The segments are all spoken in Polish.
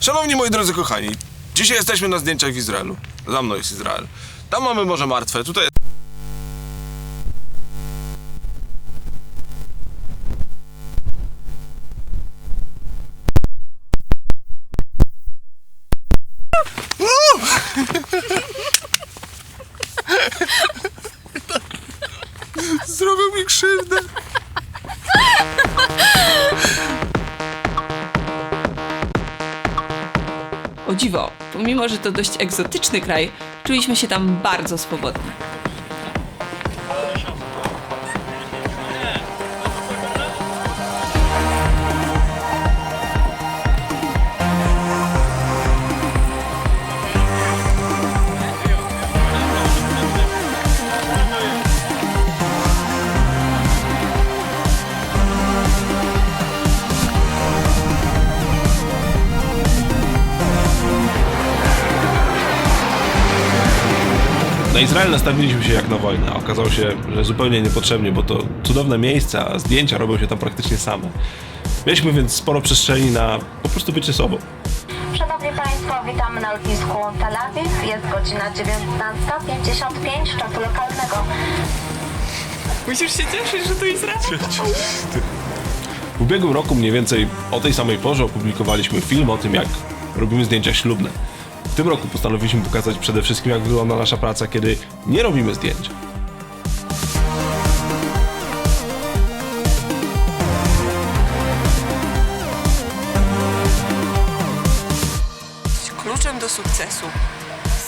Szanowni moi drodzy kochani, dzisiaj jesteśmy na zdjęciach w Izraelu. Za mną jest Izrael. Tam mamy Morze Martwe, tutaj jest... O dziwo, pomimo że to dość egzotyczny kraj, czuliśmy się tam bardzo swobodnie. Na Izrael nastawiliśmy się jak na wojnę, a okazało się, że zupełnie niepotrzebnie, bo to cudowne miejsce, a zdjęcia robią się tam praktycznie same. Mieliśmy więc sporo przestrzeni na po prostu bycie sobą. Szanowni Państwo, witamy na lotnisku Tel Awiw. Jest godzina 19.55 czasu lokalnego. Musisz się cieszyć, że to Izrael. W ubiegłym roku mniej więcej o tej samej porze opublikowaliśmy film o tym, jak robimy zdjęcia ślubne. W tym roku postanowiliśmy pokazać przede wszystkim, jak wygląda nasza praca, kiedy nie robimy zdjęć. Kluczem do sukcesu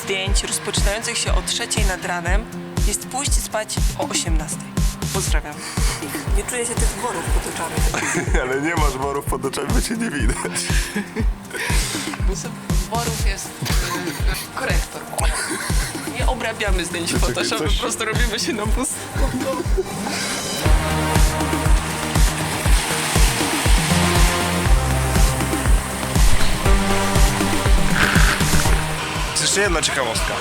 zdjęć rozpoczynających się o trzeciej nad ranem jest pójść spać o 18. Pozdrawiam. Nie czuję się tych worów pod oczami. Ale nie masz worów pod oczami, bo cię nie widać. Worów jest y, korektor. Nie obrabiamy zdjęć w Photoshopie, po prostu robimy się na pustko. Jest jeszcze jedna ciekawostka.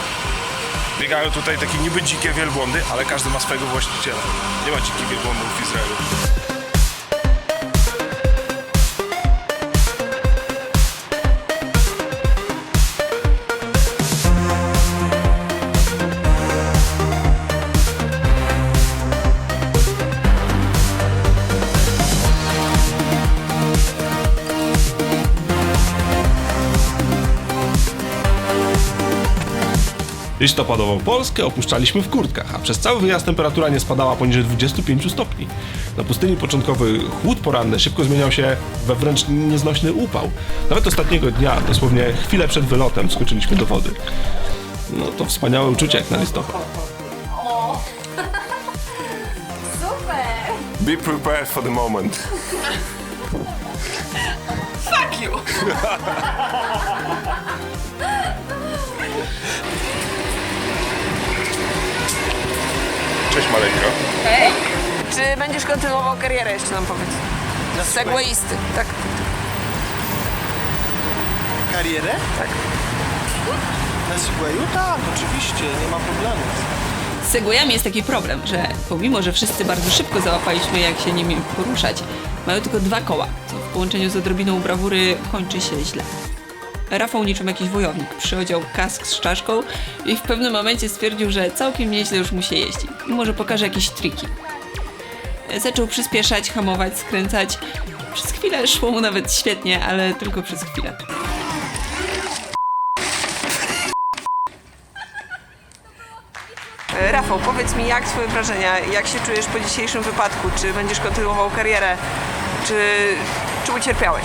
Biegają tutaj takie niby dzikie wielbłądy, ale każdy ma swojego właściciela. Nie ma dzikich wielbłądów w Izraelu. Listopadową Polskę opuszczaliśmy w kurtkach, a przez cały wyjazd temperatura nie spadała poniżej 25 stopni. Na pustyni początkowy chłód poranny szybko zmieniał się we wręcz nieznośny upał. Nawet ostatniego dnia, dosłownie chwilę przed wylotem, skoczyliśmy do wody. No to wspaniałe uczucie jak na listopad. Be prepared for the moment. Fuck you! Cześć maleńko. Czy będziesz kontynuował karierę jeszcze nam powiedz? Segwayisty, tak? Karierę? Tak. Na Segwayu? Tak, oczywiście, nie ma problemu. Z Segwayami jest taki problem, że pomimo, że wszyscy bardzo szybko załapaliśmy, jak się nimi poruszać, mają tylko dwa koła, co w połączeniu z odrobiną brawury kończy się źle. Rafał niczym jakiś wojownik przyodział kask z czaszką i w pewnym momencie stwierdził, że całkiem nieźle już mu się jeździ i może pokaże jakieś triki. Zaczął przyspieszać, hamować, skręcać. Przez chwilę szło mu nawet świetnie, ale tylko przez chwilę. E, Rafał, powiedz mi, jak twoje wrażenia, jak się czujesz po dzisiejszym wypadku? Czy będziesz kontynuował karierę? Czy, czy ucierpiałeś?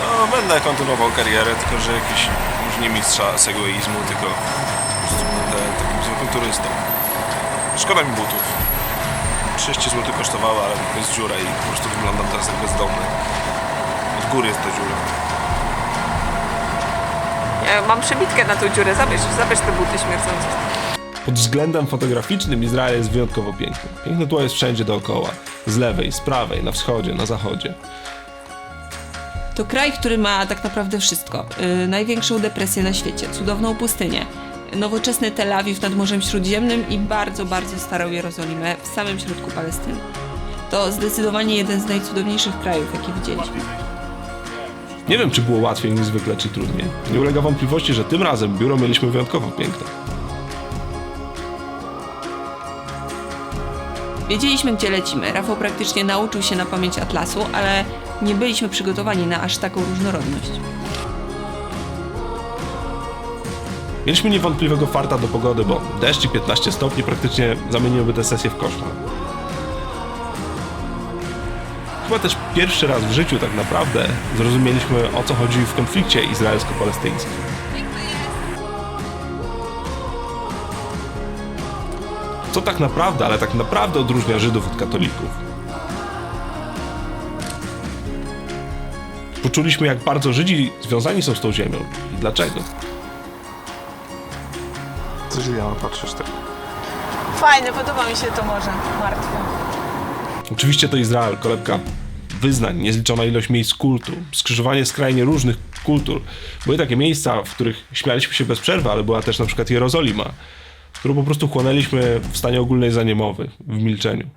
No, będę kontynuował karierę, tylko że jakiś już nie mistrza segwayizmu, tylko po prostu będę takim zwykłym turystą. Szkoda mi butów. 30 zł kosztowały, ale to jest dziura i po prostu wyglądam teraz jak bezdomny. Od góry jest ta dziura. Ja mam przebitkę na tą dziurę, zabierz, zabierz te buty śmierdzące. Pod względem fotograficznym Izrael jest wyjątkowo piękny. Piękne tło jest wszędzie dookoła. Z lewej, z prawej, na wschodzie, na zachodzie. To kraj, który ma tak naprawdę wszystko. Yy, największą depresję na świecie, cudowną pustynię, nowoczesny Tel Awiw nad Morzem Śródziemnym i bardzo, bardzo starą Jerozolimę w samym środku Palestyny. To zdecydowanie jeden z najcudowniejszych krajów, jakie widzieliśmy. Nie wiem, czy było łatwiej niż zwykle, czy trudniej. Nie ulega wątpliwości, że tym razem biuro mieliśmy wyjątkowo piękne. Wiedzieliśmy, gdzie lecimy. Rafał praktycznie nauczył się na pamięć atlasu, ale nie byliśmy przygotowani na aż taką różnorodność. Mieliśmy niewątpliwego farta do pogody, bo deszcz i 15 stopni praktycznie zamieniłyby tę sesję w koszmar. Chyba też pierwszy raz w życiu tak naprawdę zrozumieliśmy o co chodzi w konflikcie izraelsko-palestyńskim. Co tak naprawdę, ale tak naprawdę odróżnia Żydów od katolików. Poczuliśmy jak bardzo Żydzi związani są z tą ziemią i dlaczego. Co się ja patrzysz tak? Fajne, podoba mi się to morze. Martwe. Oczywiście to Izrael, kolebka wyznań, niezliczona ilość miejsc kultu, skrzyżowanie skrajnie różnych kultur. Były takie miejsca, w których śmialiśmy się bez przerwy, ale była też na przykład Jerozolima, którą po prostu chłonęliśmy w stanie ogólnej zaniemowy, w milczeniu.